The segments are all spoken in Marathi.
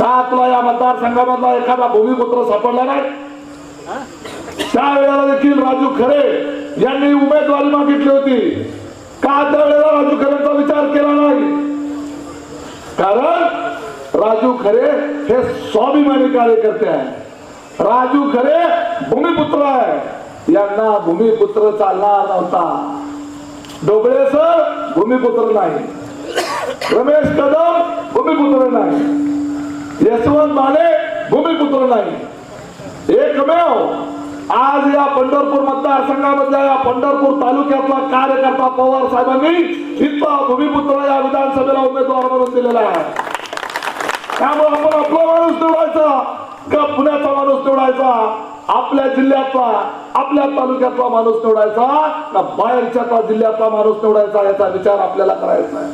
सातला या मतदारसंघामधला एखादा भूमिपुत्र सापडला नाही. त्यावेळेला देखील राजू खरे यांनी उमेदवारी मागितली होती. का त्यावेळेला राजू खरेचा विचार केला नाही? कारण राजू खरे हे स्वाभिमानी कार्यकर्ते आहे राजू खरे भूमिपुत्र आहे यांना भूमिपुत्र चालणार नव्हता. डोबळे सर भूमिपुत्र नाही. रमेश कदम यशवंत माने भूमिपुत्र नाही. एकमेव आज या पंढरपूर मतदारसंघामधल्या या पंढरपूर तालुक्यातला कार्यकर्ता पवार साहेबांनी इथला भूमिपुत्र या विधानसभेला उमेदवार म्हणून दिलेला आहे. त्यामुळे आपण आपला माणूस निवडायचा का पुण्याचा माणूस निवडायचा? आपल्या जिल्ह्यातला आपल्या तालुक्यातला माणूस निवडायचा का बाहेरच्या जिल्ह्यातला माणूस निवडायचा याचा विचार आपल्याला करायचा आहे.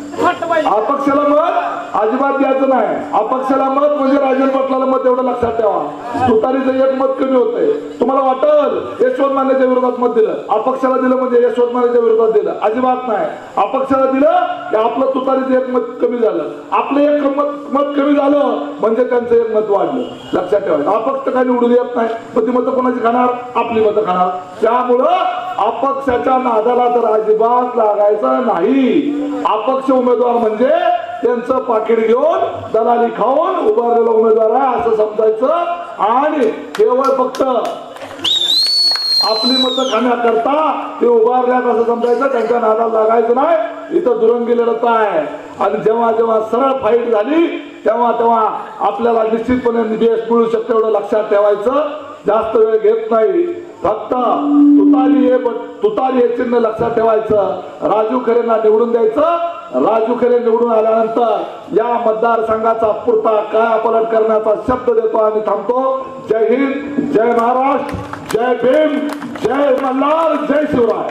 अपक्षाला मत अजिबात द्यायचं नाही. अपक्षाला मत म्हणजे राजन पाटलाला मत एवढं लक्षात ठेवा. तुतारीचं एक मत कमी होतंय. तुम्हाला वाटल? यशवंत मानेच्या विरोधात मत दिलं. अपक्षाला दिलं म्हणजे यशवंत मानेच्या विरोधात दिलं. अजिबात नाही. अपक्षाला दिलं की आपलं तुतारीचं एक मत कमी झालं. आपलं एक मत मत कमी झालं म्हणजे त्यांचं एक मत वाढलं. लक्षात ठेवायचं अपक्ष काय निवडून येत नाही. मग ती मतं कोणाची खाणार? आपली मतं खाणार. त्यामुळं अपक्षाच्या नादाला तर अजिबात लागायचं नाही. अपक्ष उमेदवार म्हणजे त्यांचं पाकिट घेऊन दलाली खाऊन उभारलेला उमेदवार आहे असं समजायचं. आणि केवळ फक्त आपली मतं खाण्याकरता ते उभारल्यात असं समजायचं त्यांच्या नादाला लागायचं नाही. इथं दुरंगी लढत आहे. आणि जेव्हा जेव्हा सरळ फाईट झाली तेव्हा तेव्हा आपल्याला निश्चितपणे यश मिळू शकते एवढं लक्षात ठेवायचं. जास्त वेळ घेत नाही. फक्त तुतारी हे तुतारी हे चिन्ह लक्षात ठेवायचं. राजू खरेंना निवडून द्यायचं. राजू खरे निवडून आल्यानंतर या मतदारसंघाचा पुरता काय पलट करण्याचा शब्द देतो आणि थांबतो. जय हिंद जय महाराष्ट्र जय भीम जय मल्हार जय शिवराय.